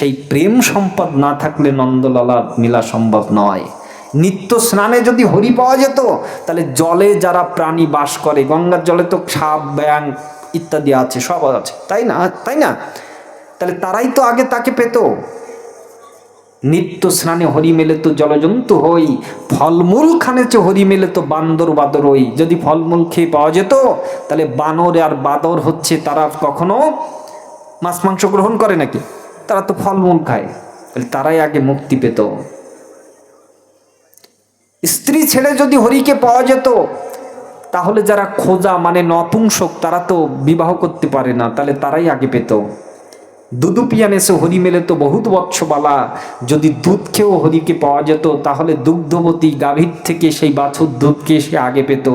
সেই প্রেম সম্পদ না থাকলে নন্দলালা মিলা সম্ভব নয়। নিত্য স্নানে যদি হরি পাওয়া যেত, তাহলে জলে যারা প্রাণী বাস করে, গঙ্গার জলে তো সাপ ব্যাং ইত্যাদি আছে, সব আছে। তাই না? তাই না? তাহলে তারাই তো আগে তাকে পেত। নিত্য স্নানে হরি মেলে তো জলজন্তু হই, ফলমূল খানে চে হরি মেলে তো বান্দর বাদর হই। যদি ফলমূল খেয়ে পাওয়া যেত, তাহলে বানর আর বাদর হচ্ছে তারা কখনো মাছ মাংস গ্রহণ করে নাকি? তারা তো ফলমূল খায়। তারাই আগে মুক্তি পেত। স্ত্রী ছেড়ে যদি হরিকে পাওয়া যেত, তাহলে যারা খোঁজা মানে নপুংসক, তারা তো বিবাহ করতে পারে না, তাহলে তারাই আগে পেত। দুদু পিয়ান এসে হরি মেলে তো বহুত বৎসবালা, যদি দুধ খেয়েও হরিকে পাওয়া যেত, তাহলে দুগ্ধবতী গাভীর থেকে সেই বাছুর দুধকে সে আগে পেত।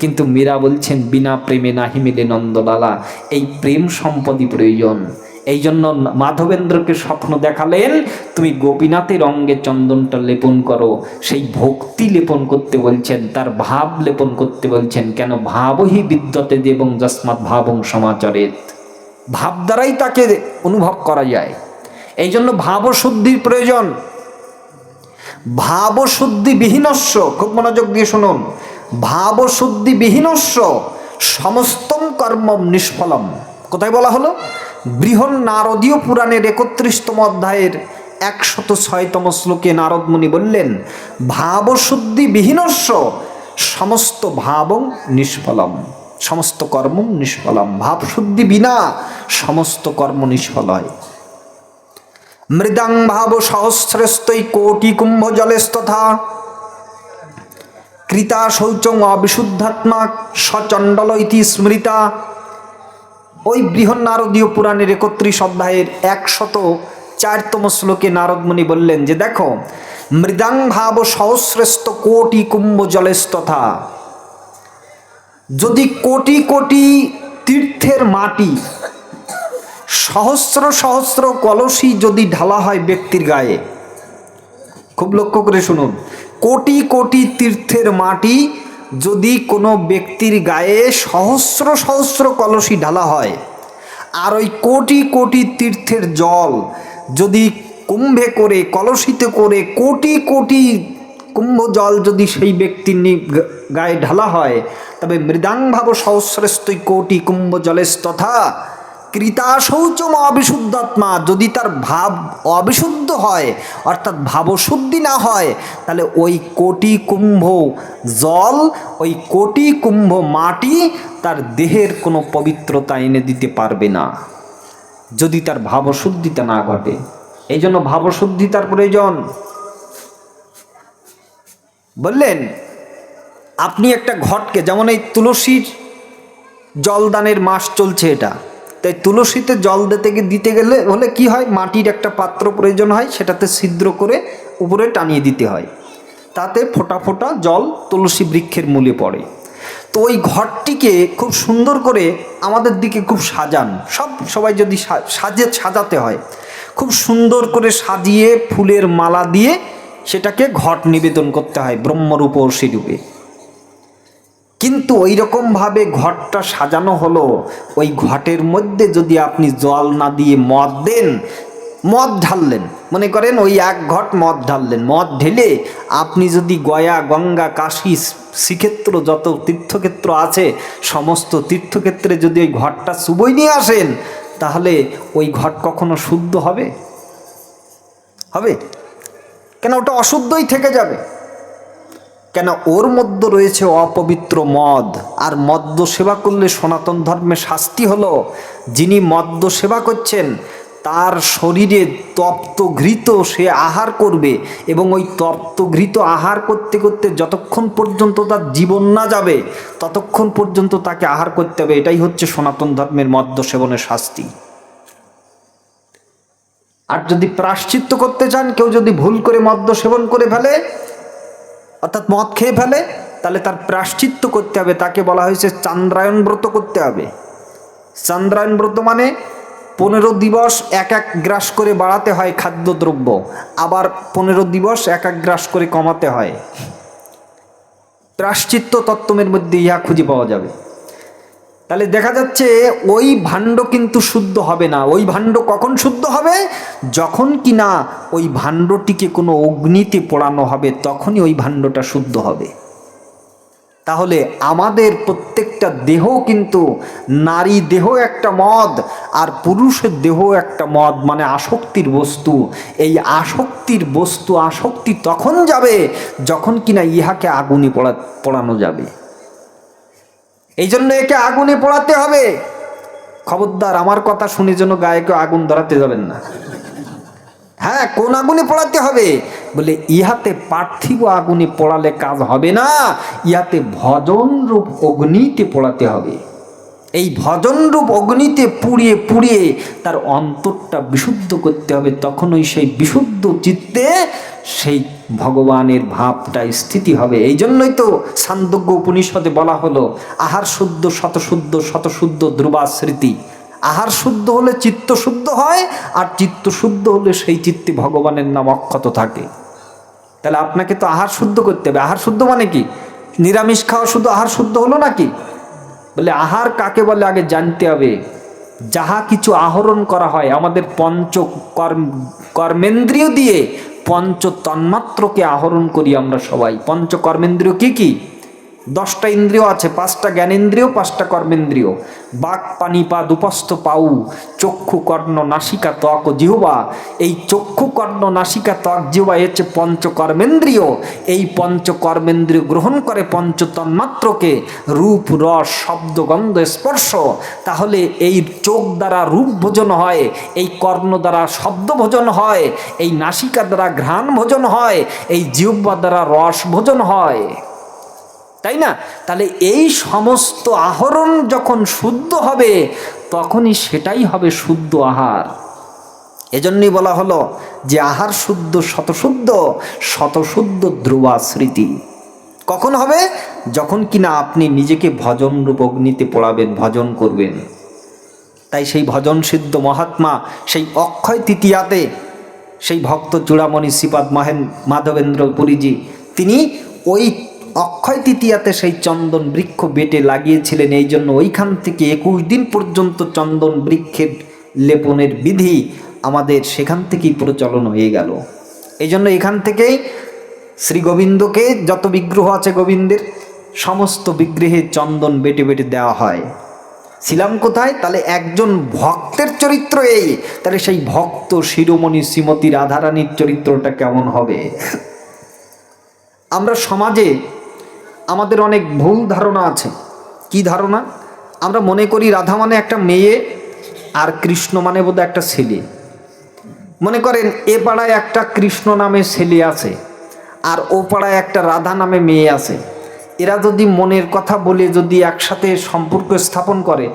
কিন্তু মীরা বলছেন, বিনা প্রেমে নাহি মেলে নন্দলালা, এই প্রেম সম্পদই প্রয়োজন। এই জন্য মাধবেন্দ্রকে স্বপ্ন দেখালেন, তুমি গোপীনাথের অঙ্গে চন্দনটা লেপন করো। সেই ভক্তি লেপন করতে বলছেন, তার ভাব লেপন করতে বলছেন, কেন ভাবহি বিদ্যতে দেবং যস্মাৎ ভাবং সমাচরেত। ভাব দ্বারাই তাকে অনুভব করা যায়। এই জন্য ভাবশুদ্ধির প্রয়োজন। ভাবশুদ্ধি বিহীনস্য খুব মনোযোগ দিয়ে শুনুন। ভাবশুদ্ধি বিহীনস্য সমস্তম কর্মম নিষ্ফলম। কোথায় বলা হলো? বৃহৎ নারদীয় পুরাণের একত্রিশতম অধ্যায়ের একশত ছয়তম শ্লোকে নারদমুনি বললেন, ভাবশুদ্ধি বিহীনস্য সমস্ত ভাবং নিষ্ফলম, সমস্ত কর্ম নিষ্ফলম। ভাবশুদ্ধি বিনা সমস্ত কর্ম নিষ্ফল হয়। মৃদাং ভাব সহস্রস্তৈ কোটি কুম্ভ জলেস্তথা কৃতা শৌচং অবিশুদ্ধাত্মা সচণ্ডল ইতি স্মৃতা। ওই বৃহৎ নারদীয় পুরাণের একত্রিশ অধ্যায়ের একশত চারতম শ্লোকে নারদমণি বললেন যে দেখো মৃদাং ভাব সহস্রেস্ত কোটি কুম্ভ জলেস্তথা যদি কোটি কোটি তীর্থের মাটি, সহস্র সহস্র কলসি যদি ঢালা হয় ব্যক্তির গায়ে। খুব লক্ষ্য করে শুনুন, কোটি কোটি তীর্থের মাটি যদি কোনো ব্যক্তির গায়ে সহস্র সহস্র কলসি ঢালা হয়, আর ওই কোটি কোটি তীর্থের জল যদি কুম্ভে করে, কলসিতে করে, কোটি কোটি কুম্ভ জল যদি সেই ব্যক্তির গায়ে ঢালা হয়, তবে মৃদাংভাব সহস্রেস্তই কোটি কুম্ভ জলেস তথা কৃতা শৌচম অবিশুদ্ধাত্মা। যদি তার ভাব অবিশুদ্ধ হয়, অর্থাৎ ভাবশুদ্ধি না হয়, তাহলে ওই কোটি কুম্ভ জল, ওই কোটি কুম্ভ মাটি তার দেহের কোনো পবিত্রতা এনে দিতে পারবে না। যদি তার ভাবশুদ্ধিতা না ঘটে। এই জন্য ভাবশুদ্ধিতার প্রয়োজন। বললেন, আপনি একটা ঘটকে, যেমন এই তুলসীর জলদানের মাস চলছে এটা তাই তুলসীতে জল দিতে দিতে গেলে হলে কি হয়? মাটির একটা পাত্র প্রয়োজন হয়, সেটাতে ছিদ্র করে উপরে টানিয়ে দিতে হয়। তাতে ফোঁটা ফোঁটা জল তুলসী বৃক্ষের মূলে পড়ে। তো ওই ঘরটিকে খুব সুন্দর করে আমাদের দিকে খুব সাজান। সব সবাই যদি সাজে, সাজাতে হয়, খুব সুন্দর করে সাজিয়ে ফুলের মালা দিয়ে সেটাকে ঘট নিবেদন করতে হয় ব্রহ্মরূপ ও রূপে কিন্তু ওই রকমভাবে ঘরটা সাজানো হলো, ওই ঘটের মধ্যে যদি আপনি জল না দিয়ে মদ দেন, মদ ঢাললেন। মনে করেন ওই এক ঘট মদ ঢাললেন। মদ ঢেলে আপনি যদি গয়া, গঙ্গা, কাশী, শ্রীক্ষেত্র যত তীর্থক্ষেত্র আছে, সমস্ত তীর্থক্ষেত্রে যদি ওই ঘরটা চুবই নিয়ে আসেন, তাহলে ওই ঘট কখনো শুদ্ধ হবে? হবে? কেন ওটা অশুদ্ধই থেকে যাবে? কেন ওর মধ্যে রয়েছে অপবিত্র মদ। আর মদ্য সেবা করলে সনাতন ধর্মে শাস্তি হলো। যিনি মদ্য সেবা করছেন, তার শরীরে তপ্ত ঘৃত সে আহার করবে এবং ওই তপ্ত ঘৃত আহার করতে করতে যতক্ষণ পর্যন্ত তার জীবন না যাবে, ততক্ষণ পর্যন্ত তাকে আহার করতে হবে। এটাই হচ্ছে সনাতন ধর্মের মদ্য সেবনের শাস্তি। আর যদি প্রাশ্চিত্য করতে চান, কেউ যদি ভুল করে মদ্য সেবন করে ফেলে অর্থাৎ মদ খেয়ে ফেলে, তাহলে তার প্রাশ্চিত্য করতে হবে। তাকে বলা হয়েছে চান্দ্রায়ণ ব্রত করতে হবে। চান্দ্রায়ণ ব্রত মানে পনেরো দিবস এক এক গ্রাস করে বাড়াতে হয় খাদ্যদ্রব্য, আবার পনেরো দিবস এক এক গ্রাস করে কমাতে হয়। প্রাশ্চিত্য তত্ত্বমের মধ্যে ইহা খুঁজে পাওয়া যাবে। তাহলে দেখা যাচ্ছে ওই ভাণ্ড কিন্তু শুদ্ধ হবে না। ওই ভাণ্ড কখন শুদ্ধ হবে? যখন কি না ওই ভাণ্ডটিকে কোনো অগ্নিতে পোড়ানো হবে, তখনই ওই ভাণ্ডটা শুদ্ধ হবে। তাহলে আমাদের প্রত্যেকটা দেহ কিন্তু নারী দেহ একটা মদ আর পুরুষের দেহ একটা মদ মানে আসক্তির বস্তু। এই আসক্তির বস্তু, আসক্তি তখন যাবে যখন কিনা ইহাকে আগুনে পড়া, পোড়ানো যাবে। এই জন্য একে আগুনে পোড়াতে হবে। খবরদার, আমার কথা শুনে যেন গায়ে কেউ আগুন ধরাতে যাবেন না। হ্যাঁ কোন আগুনে পোড়াতে হবে? বলে, ইহাতে পার্থিব আগুনে পোড়ালে কাজ হবে না। ইহাতে ভজন রূপ অগ্নিতে পোড়াতে হবে। এই ভজন রূপ অগ্নিতে পুড়িয়ে পুড়িয়ে তার অন্তরটা বিশুদ্ধ করতে হবে। তখনই সেই বিশুদ্ধ চিত্তে সেই ভগবানের ভাবটা স্থিতি হবে। এই জন্যই তো সান্দজ্ঞ উপনিষদে বলা হলো, আহার শুদ্ধ, শতশুদ্ধ শতশুদ্ধ ধ্রুবা স্মৃতি আহার শুদ্ধ হলে চিত্ত শুদ্ধ হয়, আর চিত্ত শুদ্ধ হলে সেই চিত্তে ভগবানের নাম অক্ষত থাকে। তাহলে আপনাকে তো আহার শুদ্ধ করতে হবে। আহার শুদ্ধ মানে কি? নিরামিষ খাওয়া শুধু আহার শুদ্ধ হলো নাকি? বলে আহার কাকে বলে? আগে জানতে হবে। যাহা কিছু আহরণ করা হয়, আমাদের পঞ্চ কর্ম, কর্মেন্দ্রিয় দিয়ে পঞ্চ তন্মাত্রকে আহরণ করি আমরা সবাই। পঞ্চ কর্মেন্দ্রীয় কি কি? দশটা ইন্দ্রিয় আছে, পাঁচটা জ্ঞানেন্দ্রিয়, পাঁচটা কর্মেন্দ্রিয়। বাক, পানি, পা দুপস্থ পাউ, চক্ষু, কর্ণ, নাসিকা, ত্বক, জিহবা। এই চক্ষু, কর্ণ, নাসিকা, ত্বক, জিহবা হচ্ছে পঞ্চকর্মেন্দ্রিয়। এই পঞ্চকর্মেন্দ্রিয় গ্রহণ করে পঞ্চতন্মাত্রকে রূপ, রস, শব্দ, গন্ধ, স্পর্শ। তাহলে এই চোখ দ্বারা রূপ ভোজন হয়, এই কর্ণ দ্বারা শব্দ ভোজন হয়, এই নাসিকা দ্বারা ঘ্রাণ ভোজন হয়, এই জিহ্বা দ্বারা রস ভোজন হয়। তাই না? তাহলে এই সমস্ত আহরণ যখন শুদ্ধ হবে, তখনই সেটাই হবে শুদ্ধ আহার। এজন্যই বলা হলো যে আহার শুদ্ধ শতশুদ্ধ শতশুদ্ধ ধ্রুবা স্মৃতি কখন হবে? যখন কিনা আপনি নিজেকে ভজন রূপ অগ্নিতে পড়াবেন, ভজন করবেন। তাই সেই ভজন সিদ্ধ মহাত্মা, সেই অক্ষয় তৃতীয়াতে সেই ভক্ত চূড়ামণি শ্রীপাদ মহেন মাধবেন্দ্র পুরীজি, তিনি ওই অক্ষয় তৃতীয়াতে সেই চন্দন বৃক্ষ বেটে লাগিয়েছিলেন। এই জন্য ওইখান থেকে একুশ দিন পর্যন্ত চন্দন বৃক্ষের লেপনের বিধি আমাদের সেখান থেকেই প্রচলন হয়ে গেল। এই জন্য এখান থেকেই শ্রী গোবিন্দকে যত বিগ্রহ আছে গোবিন্দের, সমস্ত বিগ্রহে চন্দন বেটে বেটে দেওয়া হয়। ছিলাম কোথায়? তাহলে একজন ভক্তের চরিত্র এই। তাহলে সেই ভক্ত শিরোমণি শ্রীমতী রাধারানীর চরিত্রটা কেমন হবে? আমরা সমাজে আমাদের অনেক ভুল ধারণা আছে। কি ধারণা? আমরা মনে করি রাধা মানে একটা মেয়ে আর কৃষ্ণ মানে বোধহয় একটা ছেলে। মনে করেন এ পাড়ায় একটা কৃষ্ণ নামে ছেলে আছে আর ও পাড়ায় একটা রাধা নামে মেয়ে আছে। এরা যদি মনের কথা বলে যদি একসাথে সম্পর্ক স্থাপন করে,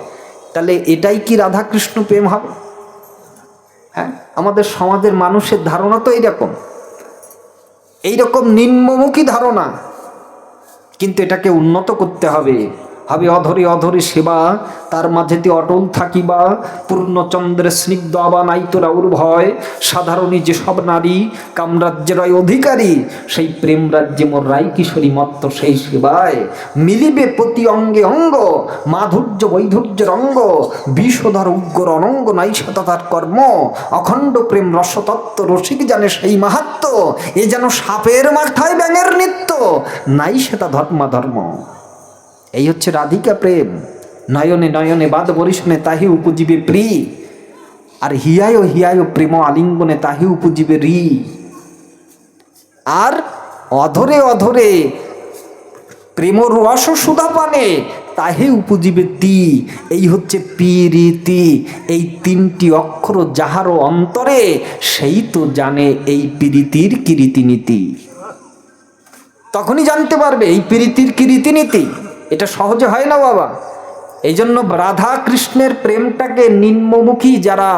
তাহলে এটাই কি রাধা কৃষ্ণ প্রেম হবে? হ্যাঁ? আমাদের সমাজের মানুষের ধারণা তো এইরকম। এইরকম নিম্নমুখী ধারণা কিন্তু এটাকে উন্নত করতে হবে। হবে অধরে অধরে সেবা, তার মাঝেতে অটল থাকিবা পূর্ণচন্দ্রের স্নিগ্ধ আবা নাই তোরা উর ভয় সাধারণী যেসব নারী কামরাজ্যের অধিকারী, সেই প্রেম রাজ্যে মোর রায় কিশোরী মত্ত সেই সেবায়, মিলিবে প্রতি অঙ্গে অঙ্গ, মাধুর্য বৈধুর্যের অঙ্গ, বিষধর উগ্র অনঙ্গ নাই তার কর্ম, অখণ্ড প্রেম রসতত্ত্ব রসিক জানে সেই মাহাত্ম, এ যেন সাপের মাথায় ব্যাঙের নৃত্য, নাই সেটা ধর্মা ধর্ম এই হচ্ছে রাধিকা প্রেম। নয়নে নয়নে বাদ বরিশনে তাহি উপজীবে প্রি। আর হিয়ায় হিয়ায় প্রেম আলিঙ্গনে তাহি উপজীবে রি। আর অধরে অধরে প্রেম রস সুধা পানে তাহে উপজীবে তি। এই হচ্ছে পিরিতি। এই তিনটি অক্ষর যাহারও অন্তরে সেই তো জানে এই পিরিতির কীর্তিনীতি তখনই জানতে পারবে এই প্রীতির কি রীতিনীতি। এটা সহজে হয় না বাবা। এই জন্য রাধা কৃষ্ণের প্রেমটাকে নিম্নমুখী যারা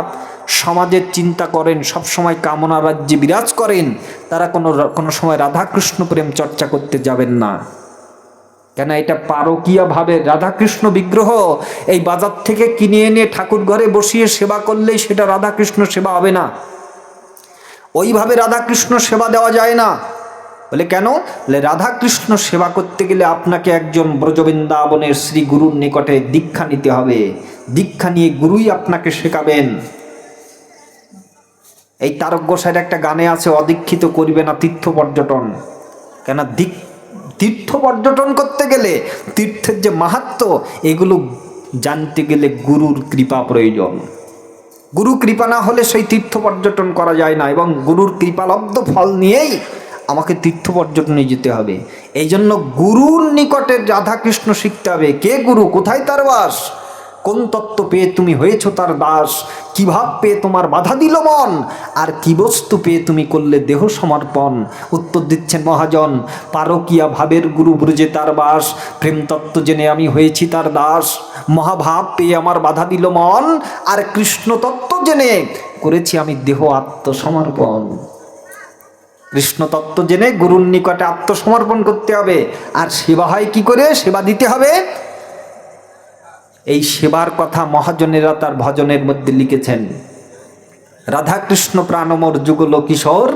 সমাজের চিন্তা করেন সব সময় কামনা রাজ্যে বিরাজ করেন, তারা কোনো কোনো সময় রাধা কৃষ্ণ প্রেম চর্চা করতে যাবেন না। কেন এটা পারকীয় ভাবে রাধাকৃষ্ণ বিগ্রহ, এই বাজার থেকে কিনে এনে ঠাকুর ঘরে বসিয়ে সেবা করলেই সেটা রাধাকৃষ্ণ সেবা হবে না। ওইভাবে রাধাকৃষ্ণ সেবা দেওয়া যায় না। বলে, কেন? বলে, রাধাকৃষ্ণ সেবা করতে গেলে আপনাকে একজন ব্রজবৃন্দাবনের শ্রী গুরুর নিকটে দীক্ষা নিতে হবে। দীক্ষা নিয়ে গুরুই আপনাকে শেখাবেন। এই তারক গোসাইয়ের একটা গানে আছে, অদীক্ষিত করিবে না তীর্থ পর্যটন। কেন দিক, তীর্থ পর্যটন করতে গেলে তীর্থের যে মাহাত্ম, এগুলো জানতে গেলে গুরুর কৃপা প্রয়োজন। গুরু কৃপা না হলে সেই তীর্থ পর্যটন করা যায় না এবং গুরুর কৃপালব্ধ ফল নিয়েই আমাকে তীর্থ পর্যটনে যেতে হবে। এই জন্য গুরুর নিকটে রাধাকৃষ্ণ শিখতে হবে। কে গুরু? কোথায় তার বাস? কোন তত্ত্ব পেয়ে তুমি হয়েছ তার দাস? কি ভাব পেয়ে তোমার বাধা দিল মন? আর কি বস্তু পেয়ে তুমি করলে দেহ সমর্পণ? উত্তর দিচ্ছেন মহাজন, পারকিয়া ভাবের গুরু ব্রজে তার বাস। প্রেম তত্ত্ব জেনে আমি হয়েছি তার দাস। মহাভাব পেয়ে আমার বাধা দিল মন। আর কৃষ্ণ তত্ত্ব জেনে করেছি আমি দেহ আত্মসমর্পণ। কৃষ্ণ তত্ত্ব জেনে গুরুর নিকটে আত্মসমর্পণ করতে হবে। আর সেবা হয় কি করে? সেবা দিতে হবে। এই সেবার কথা মহাজনেরা তার ভজনের মধ্যে লিখেছেন, রাধাকৃষ্ণ প্রাণমর যুগল কিশোর,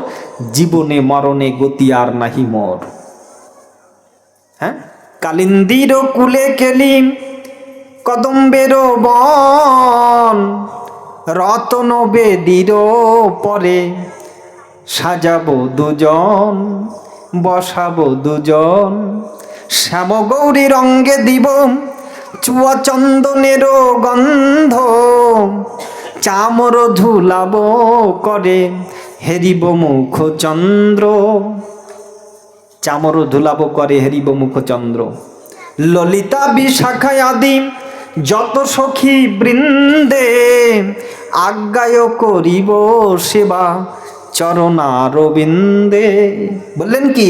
জীবনে মরণে গতি আর নাহি মোর। হ্যাঁ? কালিন্দির কুলে কেলিম, কদম্বের বন, রতন বেদির পরে সাজাবো দুজন, বসাবো দুজন। শ্যাম গৌরী রঙ্গে দিব চুয়া চন্দনের গন্ধ। চামর ধুলাব করে, হেরিব মুখ চন্দ্র চামর ধুলাব করে, হেরিব মুখ চন্দ্র ললিতা বিশাখায় আদি যত সখী বৃন্দে, আজ্ঞায় করিব সেবা। চরণারবিন্দে বললেন কি,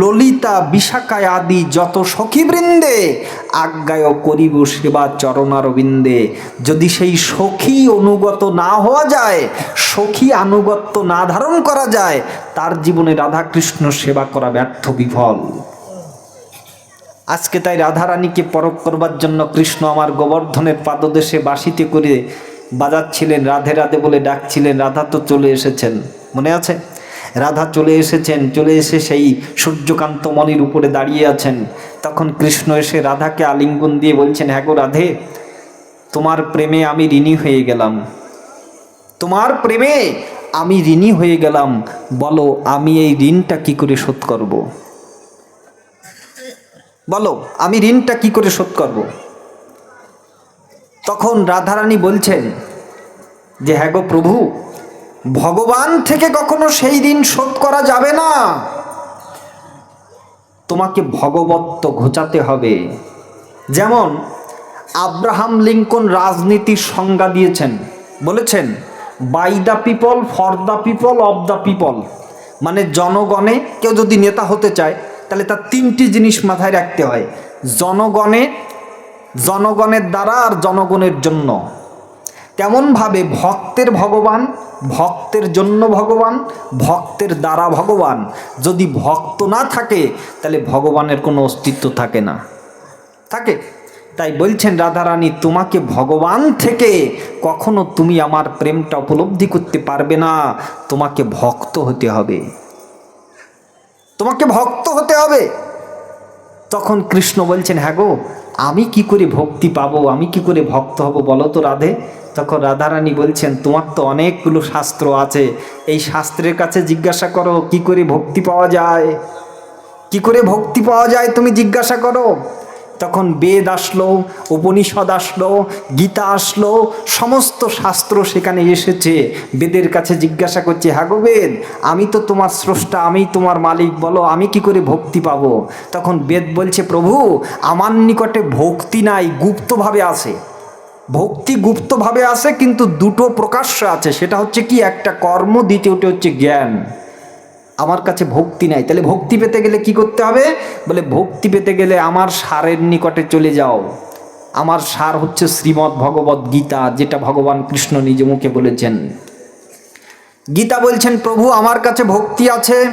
ললিতা বিশাখায় আদি যত সখীবৃন্দে আজ্ঞায় করিব সেবা চরণারবিন্দে যদি সেই সখী অনুগত না হওয়া যায়, সখী আনুগত্য না ধারণ করা যায়, তার জীবনে রাধাকৃষ্ণ সেবা করা ব্যর্থ বিফল। আজকে তাই রাধারানীকে পরক করবার জন্য কৃষ্ণ আমার গোবর্ধনের পাদদেশে বাসিতে করে বাজাচ্ছিলেন, রাধে রাধে বলে ডাকছিলেন, রাধা তো চলে এসেছেন। মনে আছে? রাধা চলে এসেছেন, চলে এসে সেই সূর্যকান্ত মনির উপরে দাঁড়িয়ে আছেন। তখন কৃষ্ণ এসে রাধাকে আলিঙ্গন দিয়ে বলছেন হ্যাঁ গো রাধে, তোমার প্রেমে আমি ঋণী হয়ে গেলাম। তোমার প্রেমে আমি ঋণী হয়ে গেলাম। বলো, আমি এই ঋণটা কি করে শোধ করব? বলো, আমি ঋণটা কি করে শোধ করব? তখন রাধারানী বলছেন, যে হ্যাঁ গো প্রভু ভগবান থেকে কখনো সেই ঋণ শোধ করা যাবে না। তোমাকে ভগবত্ব ঘোচাতে হবে। যেমন আব্রাহাম লিঙ্কন রাজনীতির সংজ্ঞা দিয়েছেন, বলেছেন by the people for the people of the people মানে জনগণে কেউ যদি নেতা হতে চায়, তাহলে তার তিনটি জিনিস মাথায় রাখতে হয়, জনগণে, জনগণের দ্বারা আর জনগণের জন্য। তেমনভাবে ভক্তের ভগবান, ভক্তের জন্য ভগবান, ভক্তের দ্বারা ভগবান? যদি ভক্ত না থাকে, তাহলে ভগবানের কোনো অস্তিত্ব থাকে না। থাকে? তাই বলছেন রাধারানী, তোমাকে ভগবান থেকে কখনো তুমি আমার প্রেমটা উপলব্ধি করতে পারবে না। তোমাকে ভক্ত হতে হবে। তোমাকে ভক্ত হতে হবে। তখন কৃষ্ণ বলছেন হ্যাঁ গো, আমি কি করে ভক্তি পাবো? আমি কি করে ভক্ত হব বলো তো রাধে? তখন রাধারানী বলছেন, তোমার তো অনেকগুলো শাস্ত্র আছে। এই শাস্ত্রের কাছে জিজ্ঞাসা করো, কি করে ভক্তি পাওয়া যায়? কি করে ভক্তি পাওয়া যায় তুমি জিজ্ঞাসা করো? তখন বেদ আসলো, উপনিষদ আসলো, গীতা আসলো, সমস্ত শাস্ত্র সেখানে এসেছে। বেদের কাছে জিজ্ঞাসা করছে হ্যাঁ গো বেদ, আমি তো তোমার স্রষ্টা, আমি তোমার মালিক, বলো, আমি কি করে ভক্তি পাবো? তখন বেদ বলছে, প্রভু, আমার নিকটে ভক্তি নাই, গুপ্তভাবে আছে। ভক্তি গুপ্তভাবে আছে, কিন্তু দুটো প্রকাশ্য আছে। সেটা হচ্ছে কি? একটা কর্ম, দ্বিতীয়টি হচ্ছে জ্ঞান। আমার কাছে ভক্তি নাই। তাহলে ভক্তি পেতে গেলে কি করতে হবে? বলে, ভক্তি পেতে গেলে আমার সারের নিকটে চলে যাও। আমার সার হচ্ছে শ্রীমৎ ভগবত গীতা, যেটা ভগবান কৃষ্ণ নিজ মুখে বলেছেন। গীতা বলছেন, প্রভু, আমার কাছে ভক্তি আছে,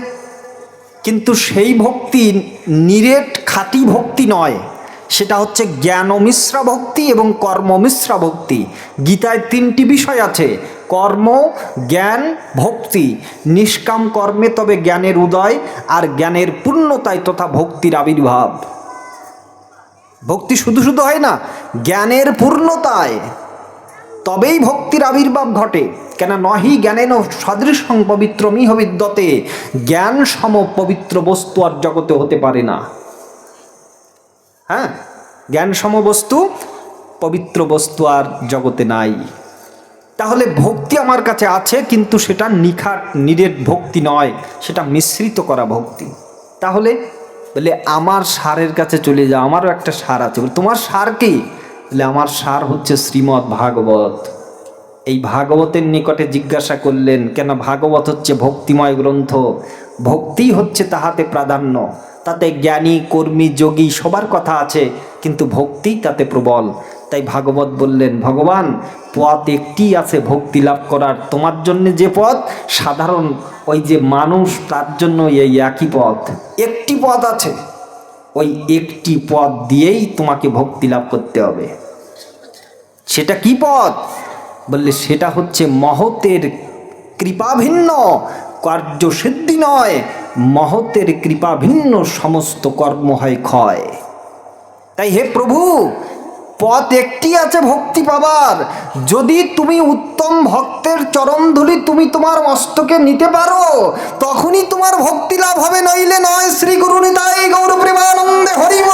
কিন্তু সেই ভক্তি নিরেট খাঁটি ভক্তি নয়। সেটা হচ্ছে জ্ঞান মিশ্রা ভক্তি এবং কর্ম মিশ্রা ভক্তি। গীতায় তিনটি বিষয় আছে, কর্ম, জ্ঞান, ভক্তি। নিষ্কাম কর্মে তবে জ্ঞানের উদয় আর জ্ঞানের পূর্ণতায় তথা ভক্তির আবির্ভাব। ভক্তি শুধু শুধু হয় না, জ্ঞানের পূর্ণতায় তবেই ভক্তির আবির্ভাব ঘটে। কেন নহি জ্ঞানেন সদৃশং পবিত্রমিহ বিদ্যতে। জ্ঞান সম পবিত্র বস্তু আর জগতে হতে পারে না। হ্যাঁ? জ্ঞান সম বস্তু, পবিত্র বস্তু আর জগতে নাই। তাহলে ভক্তি আমার কাছে আছে, কিন্তু সেটা নিখাট নিরেট ভক্তি নয়, সেটা মিশ্রিত করা ভক্তি। তাহলে বলে, আমার সারের কাছে চলে যাও, আমারও একটা সার আছে। তোমার সার কি? বলে, আমার সার হচ্ছে শ্রীমৎ ভাগবত। এই ভাগবতের নিকটে জিজ্ঞাসা করলেন, কেন ভাগবত হচ্ছে ভক্তিময় গ্রন্থ? ভক্তি হচ্ছে তাহাতে প্রাধান্য। তাতে জ্ঞানী, কর্মী, যোগী সবার কথা আছে, কিন্তু ভক্তিই তাতে প্রবল। তাই ভাগবত বললেন, ভগবান, পথ একটি আছে ভক্তি লাভ করার। তোমার জন্য যে পথ, সাধারণ। ওই যে মানুষ, তার জন্য এই একই পথ। একটি পথ আছে। ওই একটি পথ দিয়েই তোমাকে ভক্তি লাভ করতে হবে। সেটা কি পথ? বললে, সেটা হচ্ছে মহতের কৃপাভিন্ন কার্যসিদ্ধি নয়। মহতের কৃপা ভিন্ন সমস্ত কর্ম হয় ক্ষয়। তাই হে প্রভু, পথ একটি আছে ভক্তি পাবার। যদি তুমি উত্তম ভক্তের চরণধুলি তুমি তোমার মস্তকে নিতে পারো, তখনই তোমার ভক্তি লাভ হবে, নইলে নয় শ্রী গুরু নিতাই গৌর প্রেমানন্দে হরিব।